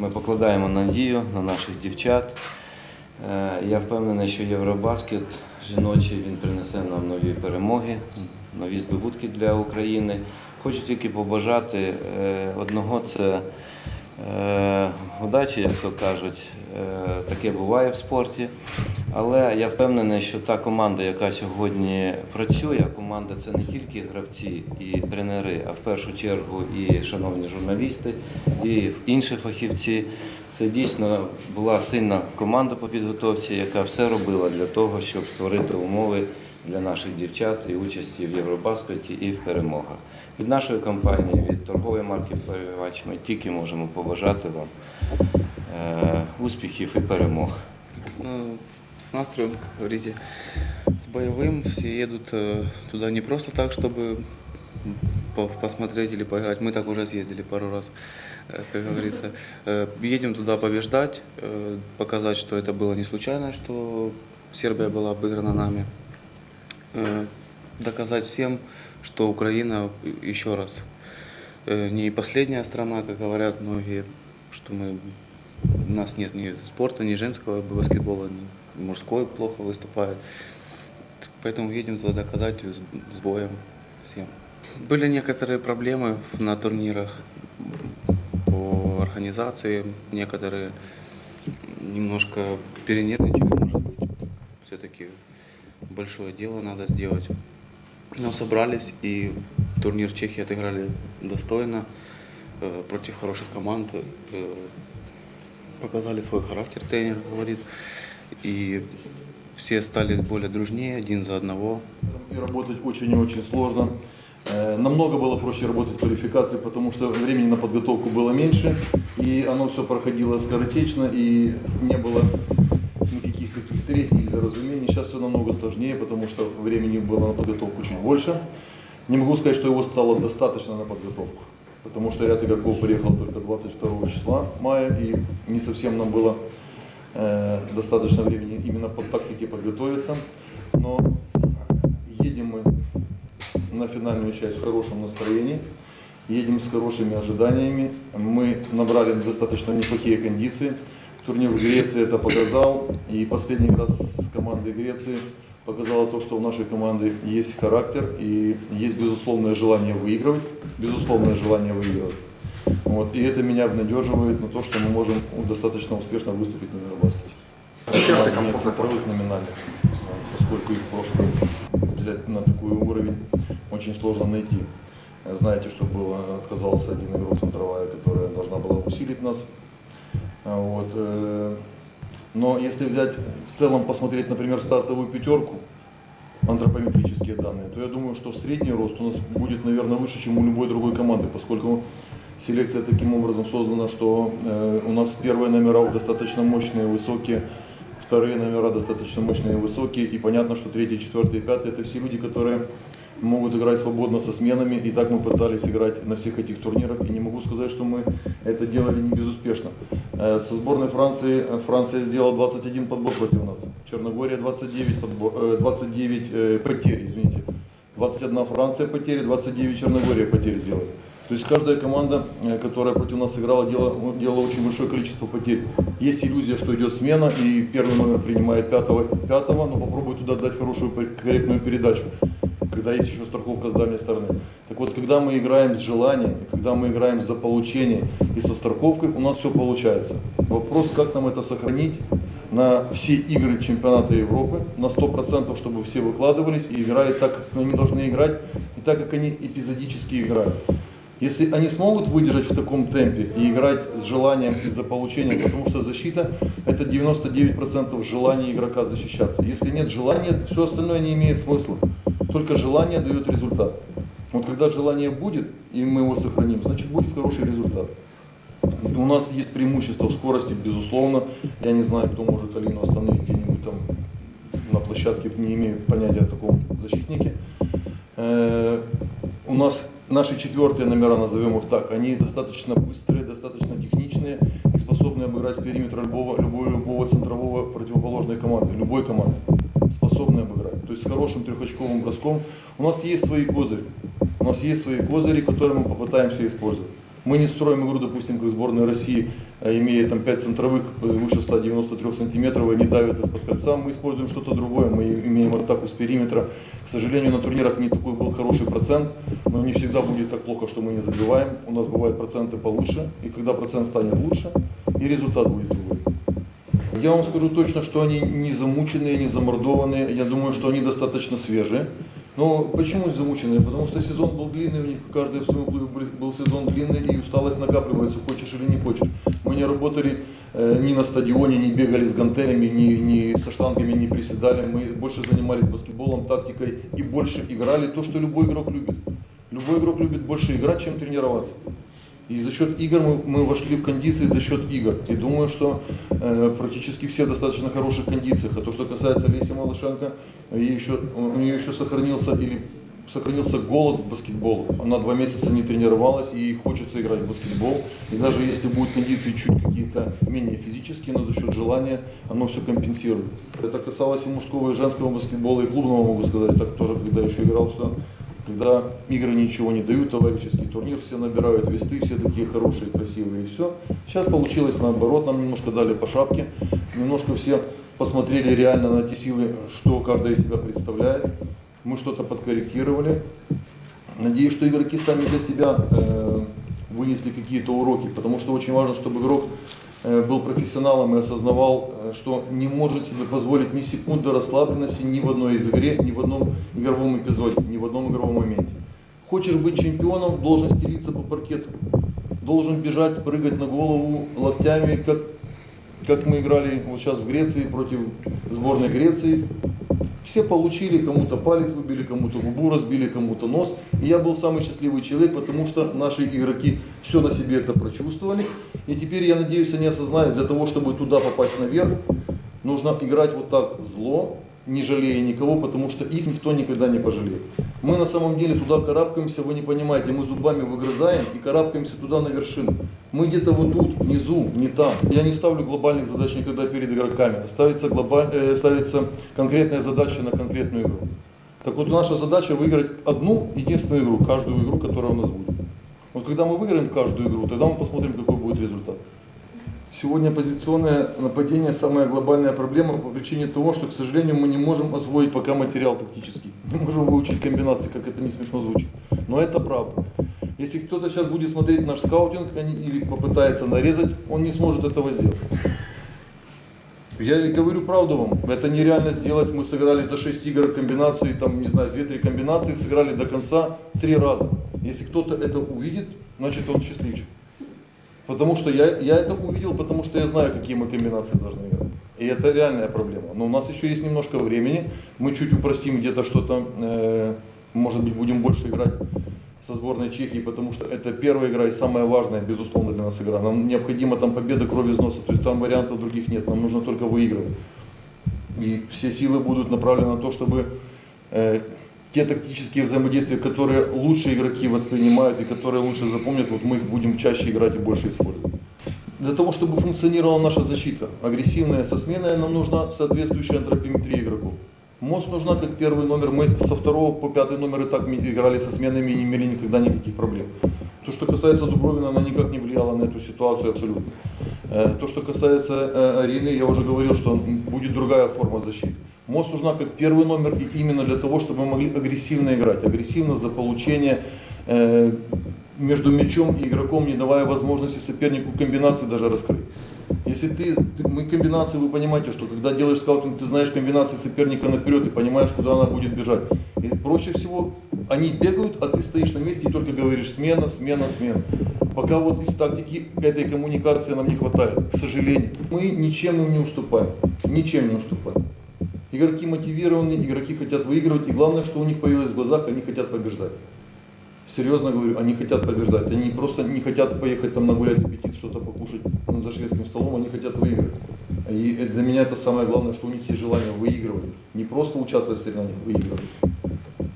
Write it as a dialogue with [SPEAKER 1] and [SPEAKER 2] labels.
[SPEAKER 1] Ми покладаємо надію на наших дівчат. Е, Я впевнений, що Євробаскет жіночий він принесе нам нові перемоги, нові здобутки для України. Хочу тільки побажати е, одного це е, удачі, як то кажуть. Таке буває в спорті. Але я впевнений, що та команда, яка сьогодні працює, команда це не тільки гравці і тренери, а в першу чергу і шановні журналісти, і інші фахівці. Це дійсно була сильна команда по підготовці, яка все робила для того, щоб створити умови для наших дівчат і участі в Євробаскеті і в перемогах. Від нашої компанії, від торгової марки «Перевач» ми тільки можемо побажати вам е, успіхів і перемог.
[SPEAKER 2] С настроем, как говорите, с боевым. Все едут э, туда не просто так, чтобы по- посмотреть или поиграть. Мы так уже съездили пару раз, э, как говорится. Э, Едем туда побеждать, показать, что это было не случайно, что Сербия была обыграна нами. Доказать всем, что Украина еще раз не последняя страна, как говорят многие, что мы у нас нет ни спорта, ни женского баскетбола, ни мужской плохо выступает. Поэтому едем туда доказать с, боем всем. Были некоторые проблемы на турнирах по организации, некоторые немножко перенервничали, может быть. Все-таки большое дело надо сделать. Но собрались и турнир Чехии отыграли достойно э, против хороших команд. э, показали свой характер, тренер говорит. И все стали более дружнее, один за одного.
[SPEAKER 3] И работать очень и очень сложно. Э, Намного было проще работать в квалификации, потому что времени на подготовку было меньше, и оно все проходило скоротечно, и не было никаких таких третьих недоразумений. Сейчас все намного сложнее, потому что времени было на подготовку чуть больше. Не могу сказать, что его стало достаточно на подготовку, потому что ряд игроков приехал только 22 числа мая, и не совсем нам было э, достаточно времени именно по тактике подготовиться. Но едем мы на финальную часть в хорошем настроении, едем с хорошими ожиданиями. Мы набрали достаточно неплохие кондиции. Турнир в Греции это показал. И последний раз с командой Греции показало то, что у нашей команды есть характер и есть безусловное желание выигрывать. Безусловное желание выигрывать. Вот. И это меня обнадеживает на то, что мы можем достаточно успешно выступить на Евробаскете.
[SPEAKER 4] Десятый
[SPEAKER 3] Нет
[SPEAKER 4] композитор.
[SPEAKER 3] цифровых номинальных, поскольку их просто взять на такой уровень очень сложно найти. Знаете, что было, отказался один игрок центровая, которая должна была усилить нас. А Вот. э, Но если взять в целом посмотреть, например, стартовую пятерку, антропометрические данные, то я думаю, что средний рост у нас будет, наверное, выше, чем у любой другой команды, поскольку селекция таким образом создана, что э, у нас первые номера достаточно мощные, высокие, вторые номера достаточно мощные высокие, и понятно, что третий, четвертый, пятый это все люди, которые могут играть свободно со сменами, и так мы пытались играть на всех этих турнирах, и не могу сказать, что мы это делали не безуспешно. Э, Со сборной Франции э, Франция сделала 21 подбор против нас, Черногория 29, подбор, э, 29 э, потерь, извините. 21 Франция потери, 29 Черногория потери сделала. То есть каждая команда, э, которая против нас играла, делала, делала очень большое количество потерь. Есть иллюзия, что идет смена, и первый номер принимает пятого, пятого но попробуй туда дать хорошую корректную передачу, когда есть еще страховка с дальней стороны. Так вот, когда мы играем с желанием, когда мы играем за получение и со страховкой, у нас все получается. Вопрос, как нам это сохранить на все игры чемпионата Европы, на 100%, чтобы все выкладывались и играли так, как они должны играть, и так, как они эпизодически играют. Если они смогут выдержать в таком темпе и играть с желанием и за получением, потому что защита это 99% желания игрока защищаться. Если нет желания, все остальное не имеет смысла. Только желание дает результат. Вот когда желание будет, и мы его сохраним, значит будет хороший результат. У нас есть преимущество в скорости, безусловно. Я не знаю, кто может Алину остановить где-нибудь там на площадке, не имею понятия о таком защитнике. Э, У нас наши четвертые номера, назовем их так, они достаточно быстрые, достаточно техничные и способны обыграть с периметра любого, любого, любого центрового противоположной команды, любой команды, способны обыграть. То есть с хорошим трехочковым броском. У нас есть свои козыри. У нас есть свои козыри, которые мы попытаемся использовать. Мы не строим игру, допустим, как сборная России, имея там 5 центровых э, выше 193 сантиметров, они давят из-под кольца. Мы используем что-то другое, мы имеем атаку с периметра. К сожалению, на турнирах не такой был хороший процент, но не всегда будет так плохо, что мы не забиваем. У нас бывают проценты получше, и когда процент станет лучше, и результат будет другой. Я вам скажу точно, что они не замученные, не замордованные. Я думаю, что они достаточно свежие. Но почему замученные? Потому что сезон был длинный, у них каждый в своем клубе был- сезон длинный, и усталость накапливается, хочешь или не хочешь. Мы не работали э, ни на стадионе, не бегали с гантелями, ни, ни со штангами, не приседали. Мы больше занимались баскетболом, тактикой и больше играли то, что любой игрок любит. Любой игрок любит больше играть, чем тренироваться. И за счет игр мы, мы вошли в кондиции за счет игр. И думаю, что э, практически все достаточно хороших кондициях. А то, что касается Леси Малышенко, ей еще, у нее еще сохранился или сохранился голод к баскетболу. Она два месяца не тренировалась, и ей хочется играть в баскетбол. И даже если будут кондиции чуть какие-то менее физические, но за счет желания оно все компенсирует. Это касалось и мужского, и женского баскетбола, и клубного, могу сказать, так тоже, когда еще играл, что когда игры ничего не дают, товарищеский турнир, все набирают весты, все такие хорошие, красивые, и все. Сейчас получилось наоборот, нам немножко дали по шапке, немножко все посмотрели реально на те силы, что каждая из себя представляет. Мы что-то подкорректировали. Надеюсь, что игроки сами для себя э, вынесли какие-то уроки, потому что очень важно, чтобы игрок был профессионалом и осознавал, э, что не может себе позволить ни секунды расслабленности ни в одной из игре, ни в одном игровом эпизоде, ни в одном игровом моменте. Хочешь быть чемпионом, должен стелиться по паркету, должен бежать, прыгать на голову локтями, как, как мы играли вот сейчас в Греции против сборной Греции. Все получили, кому-то палец выбили, кому-то губу разбили, кому-то нос. И я был самый счастливый человек, потому что наши игроки все на себе это прочувствовали. И теперь, я надеюсь, они осознают, для того, чтобы туда попасть наверх, нужно играть вот так зло, не жалея никого, потому что их никто никогда не пожалеет. Мы на самом деле туда карабкаемся, вы не понимаете, мы зубами выгрызаем и карабкаемся туда на вершину. Мы где-то вот тут, внизу, не там. Я не ставлю глобальных задач никогда перед игроками. Ставится, глобаль... э, ставится конкретная задача на конкретную игру. Так вот, наша задача выиграть одну единственную игру, каждую игру, которая у нас будет. Вот когда мы выиграем каждую игру, тогда мы посмотрим, какой будет результат. Сегодня позиционное нападение самая глобальная проблема по причине того, что, к сожалению, мы не можем освоить пока материал тактический. Не можем выучить комбинации, как это не смешно звучит. Но это правда. Если кто-то сейчас будет смотреть наш скаутинг или попытается нарезать, он не сможет этого сделать. Я говорю правду вам, это нереально сделать. Мы сыграли за 6 игр комбинации, там, не знаю, 2-3 комбинации, сыграли до конца 3 раза. Если кто-то это увидит, значит он счастливчик. Потому что я, я это увидел, потому что я знаю, какие мы комбинации должны играть. И это реальная проблема. Но у нас еще есть немножко времени. Мы чуть упростим где-то что-то, э, может быть, будем больше играть со сборной Чехии, потому что это первая игра и самая важная, безусловно, для нас игра. Нам необходима там победа крови из носа, то есть там вариантов других нет, нам нужно только выигрывать. И все силы будут направлены на то, чтобы э, те тактические взаимодействия, которые лучшие игроки воспринимают и которые лучше запомнят, вот мы их будем чаще играть и больше использовать. Для того, чтобы функционировала наша защита, агрессивная со сменой, нам нужна соответствующая антропометрия игроков. Мост нужна как первый номер. Мы со второго по пятый номер и так играли со сменами и не имели никогда никаких проблем. То, что касается Дубровина, она никак не влияла на эту ситуацию абсолютно. Э, То, что касается э, Арины, я уже говорил, что будет другая форма защиты. Мост нужна как первый номер и именно для того, чтобы мы могли агрессивно играть. Агрессивно за получение э, между мячом и игроком, не давая возможности сопернику комбинации даже раскрыть. Если ты, ты- мы комбинации, вы понимаете, что когда делаешь скаутинг, ты знаешь комбинации соперника наперед и понимаешь, куда она будет бежать. И проще всего они бегают, а ты стоишь на месте и только говоришь смена, смена, смена. Пока вот из тактики этой коммуникации нам не хватает, к сожалению. Мы ничем им не уступаем, ничем не уступаем. Игроки мотивированы, игроки хотят выигрывать, и главное, что у них появилось в глазах, они хотят побеждать. Серьезно говорю, они хотят побеждать. Они просто не хотят поехать там нагулять аппетит, что-то покушать ну, за шведским столом, они хотят выиграть. И это- для меня это самое главное, что у них есть желание выигрывать. Не просто участвовать в соревнованиях, выигрывать.